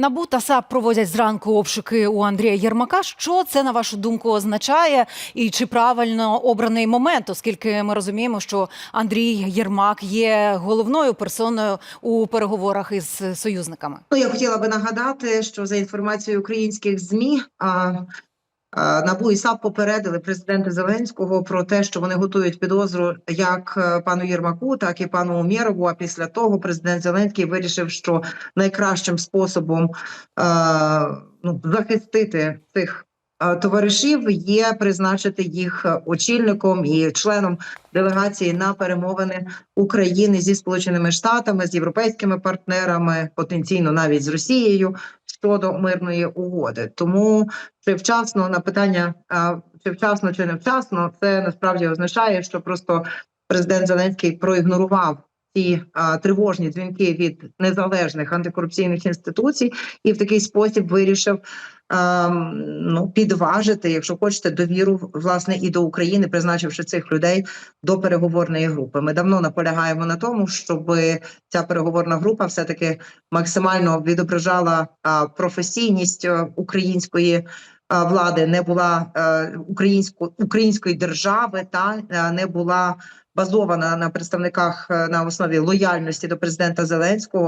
НАБУ та САП проводять зранку обшуки у Андрія Єрмака. Що це на вашу думку означає, і чи правильно обраний момент, оскільки ми розуміємо, що Андрій Єрмак є головною персоною у переговорах із союзниками? Ну, я хотіла би нагадати, що за інформацією українських змі НАБУ і САП попередили президента Зеленського про те, що вони готують підозру як е, пану Єрмаку, так і пану Умєрову. А після того президент Зеленський вирішив, що найкращим способом е, ну, захистити цих е, товаришів є призначити їх е, очільником і членом делегації на перемовини України зі Сполученими Штатами, з європейськими партнерами, потенційно навіть з Росією щодо мирної угоди. Тому чи вчасно на питання чи вчасно чи не вчасно, це насправді означає, що просто президент Зеленський проігнорував. Ці а, тривожні дзвінки від незалежних антикорупційних інституцій, і в такий спосіб вирішив ну підважити, якщо хочете, довіру власне і до України, призначивши цих людей до переговорної групи. Ми давно наполягаємо на тому, щоб ця переговорна група все таки максимально відображала професійність е, української. Влади не була е, українсько української держави, та е, не була базована на представниках е, на основі лояльності до президента Зеленського.